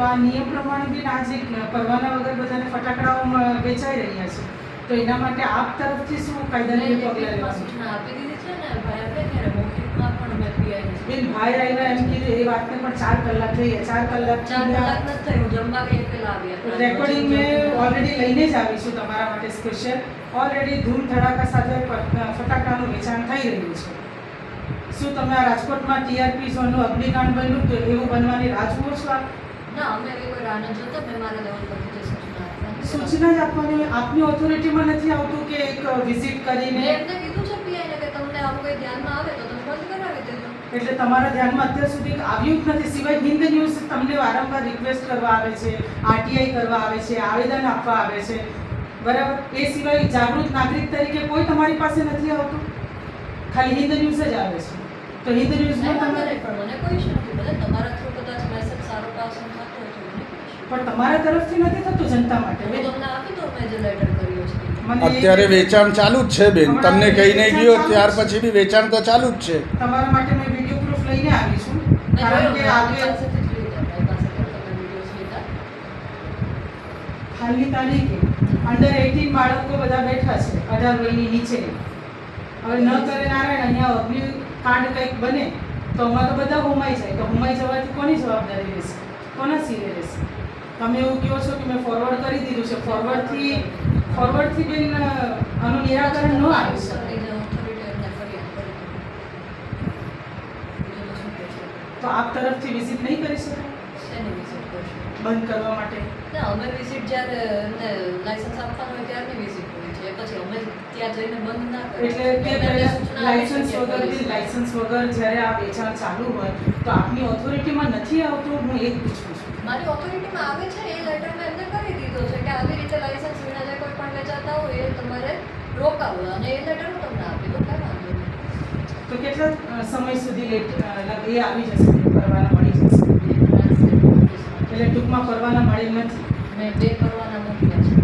તો આ નિયમ પ્રમાણે બી આજે પરવાના વગર બધાને ફટાકડાઓ વેચાઈ રહ્યા છે. તો એના માટે આપ તરફથી શું કાયદાની પગલાં લેવા? સૂચના આપી દીધી છે ને ભાઈ બેન આવ્યા એમ કીધું એ વાતને પણ ચાર કલાક થઈ ચાર કલાક ચાર કલાક નથી થયું જમવા કઈ પેલા આવ્યા રેકોર્ડિંગ મેં ઓલરેડી લઈને જ આવી છું તમારા માટે સ્પેશિયલ ઓલરેડી ધૂમ ધડાકા સાથે ફટાકડાનું વેચાણ થઈ રહ્યું છે. શું તમે આ રાજકોટમાં ટીઆરપી ઝોનનું અગ્નિકાંડ બન્યું? તો એવું બનવાની રાહ જુઓ છો ના અમે એવી કોઈ રાહ નથી જોતા મેં મારા લેવલ પરથી જે સૂચના આપવાની સૂચના જ આપવાની આપની ઓથોરિટીમાં નથી આવતું કે એક વિઝિટ મેં કરીને એમને કીધું છે કે તમને આવું કંઈ ધ્યાનમાં આવે તો તમે બંધ કરાવી દેજો. એટલે તમારા ધ્યાનમાં અત્યાર સુધી આવ્યું જ નથી. સિવાય હિન્દ ન્યૂઝ તમને વારંવાર રિક્વેસ્ટ કરવા આવે છે આરટીઆઈ કરવા આવે છે આવેદન આપવા આવે છે. બરાબર? એ સિવાય જાગૃત નાગરિક તરીકે કોઈ તમારી પાસે નથી આવતું. ખાલી હિન્દ ન્યૂઝ જ આવે છે. તો હિન્દ ન્યૂઝમાં તમારે પણ મને કોઈ issue નથી. બધા તમારા થ્રુ કદાચ મેસેજ સારો પાસ તો મને કોઈ issue પણ તમારા તરફથી નથી થતું જનતા માટે? નથી. તમને આપી દો મેં જે લેટર કર્યો છે. અત્યારે વેચાણ ચાલુ જ છે બેન. તમને કહી નહીં ગયો ત્યાર પછી બી વેચાણ તો ચાલુ જ છે. તમારા માટે મેં વીડિયો પ્રૂફ લઈને આવી છું. કારણ કે જોયું, મારી આગે પાસેથી જ લીધા મારી પાસેથી તમે videos લીધા. હાલની તારીખે અંડર એટીન બાળકો બધા બેઠા છે અઢાર વયની નીચે. હવે ન કરે નારાયણ અહીંયા અગ્નિકાંડ કંઈક બને તો અમારે તો બધા હોમાઈ જાય. તો હોમાઈ જવાથી કોની જવાબદારી રહેશે? કોના સિરે રહેશે? તમે એવું કહો છો કે મેં ફોરવર્ડ કરી દીધું છે. ફોરવર્ડથી ફોરવર્ડથી બેન આનું નિરાકરણ ન આવી શકે. તો આપ તરફથી વિઝિટ નહીં કરી શકો? બંધ કરવા માટે? ના અમે વિઝિટ જ્યારે લાયસન્સ આપવાનું હોય ત્યારની વિઝિટ પછી અમે ત્યાં જઈને બંધ ના એટલે કે લાયસન્સ વગર. લાયસન્સ વગર જ્યારે આ વેચાણ ચાલુ હોય તો આપની ઓથોરિટીમાં નથી આવતું? હું એ પૂછું છું. મારી ઓથોરિટીમાં આવે છે એ લેટર મેં એમને કરી દીધો છે કે આવી રીતે લાયસન્સ વિના જે કોઈ પણ વેચાતા હોય એ તમારે રોકાવું. અને એ લેટર હું તમને આપી દઉં કાંઈ વાંધો નહીં. તો કેટલા સમય સુધી લેટ એ આવી જશે? પરવાના મળી જશે? એટલે ટૂંકમાં પરવાના મળેલ નથી? મેં બે કરવાના મોકલ્યા છે.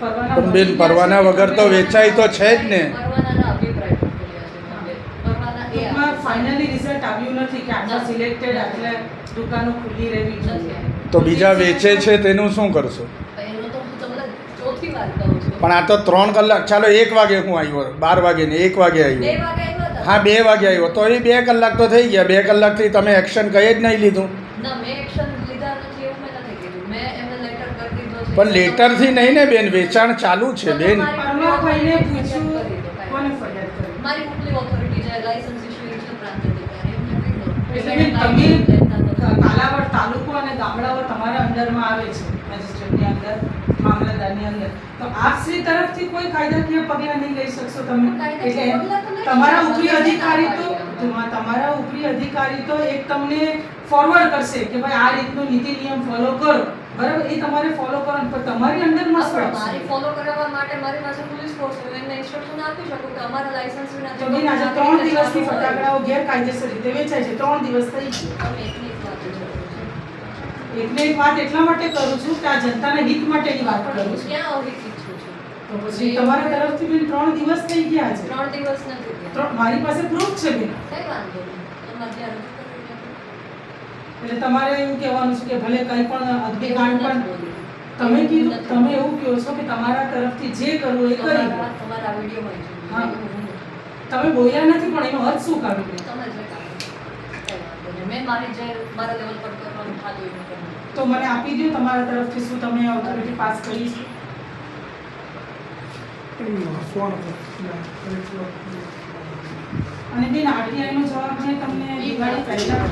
પણ બેન પરવાના વગર તો વેચાય તો છે જ ને. પરવાનાના અભિપ્રાય મોકલ્યા છે મેં બે. પરવાના એ ટૂંકમાં આપ્યા છે. ફાઇનલી રિઝલ્ટ આવ્યું નથી કે આટલા સિલેક્ટેડ આટલા દુકાનો ખુલ્લી રહેવી નથી તો બીજા વેચે છે તેનું શું કરશો? એનું તો હું તમને ચોથી વાર કહું છું. પણ આ તો ત્રણ કલાક ચાલો એક વાગે હું આવ્યો બાર વાગે ને એક વાગે આવ્યો. હા બે વાગે આવ્યો. તો એ બે કલાક તો થઈ ગયા. બે કલાકથી તમે એક્શન કઈ જ નહીં લીધું ના મેં એક્શન લીધા નથી એવું મેં નથી કીધું મેં એમને લેટર કરી દીધો છે પણ લેટરથી નહીં ને બેન વેચાણ ચાલુ છે બેન. કાલાવડ તાલુકો અને ગામડાઓ તમારા અંડરમાં આવે છે મેજિસ્ટ્રેટની અંદર મામલતદારની અંદર. તો આપશ્રી તરફથી કોઈ કાયદાકીય પગલાં નહીં લઈ શકશો તમે? એટલે તમારા ઉપરી અધિકારી તો તમારા ઉપરી અધિકારી તો એક તમને ફોરવર્ડ કરશે કે ભાઈ આ રીતનું નીતિ નિયમ ફોલો કરો. બરાબર? એ તમારે ફોલો કરવાનું પણ તમારી અંદર ન શું મારી ફોલો કરાવવા માટે મારી પાસે પોલીસ ફોર્સ હોય એમને ઇન્સ્ટ્રક્શન આપી શકું કે અમારા લાયસન્સ વિના તો બેન આજે ત્રણ દિવસથી ફટાકડાઓ ગેરકાયદેસર રીતે વેચાય છે. ત્રણ દિવસ થઈ ગયા. એટલે એક વાત એટલા માટે કરું છું કે આ જનતાના હિત માટેની વાત કરું છું. ક્યાં આવી છું? તો પછી તમારા તરફથી બેન ત્રણ દિવસ થઈ ગયા છે. ત્રણ દિવસ નથી મારી પાસે પ્રૂફ છે બેન. કઈ વાંધો નહીં તમારે ત્યાં રજૂ કરી દેજો. એટલે તમારે એવું કહેવાનું છે કે ભલે કંઈ પણ અગ્નિકાંડ એવું પણ તમે કીધું તમે એવું કહો છો કે તમારા તરફથી જે કરવું એ કરી તમારા વિડીયોમાં હા. તમે બોલ્યા નથી પણ એનો અર્થ શું કાઢ્યું? તમે. મેં મારી જે મારા લેવલ પર કરવાનું થતું. તો મને આપી દો તમારા તરફથી શું તમે ઓથોરિટી પાસ કરી છે અને બેન આરટીઆઈ નો જવાબ મેં તમને દિવાળી પહેલા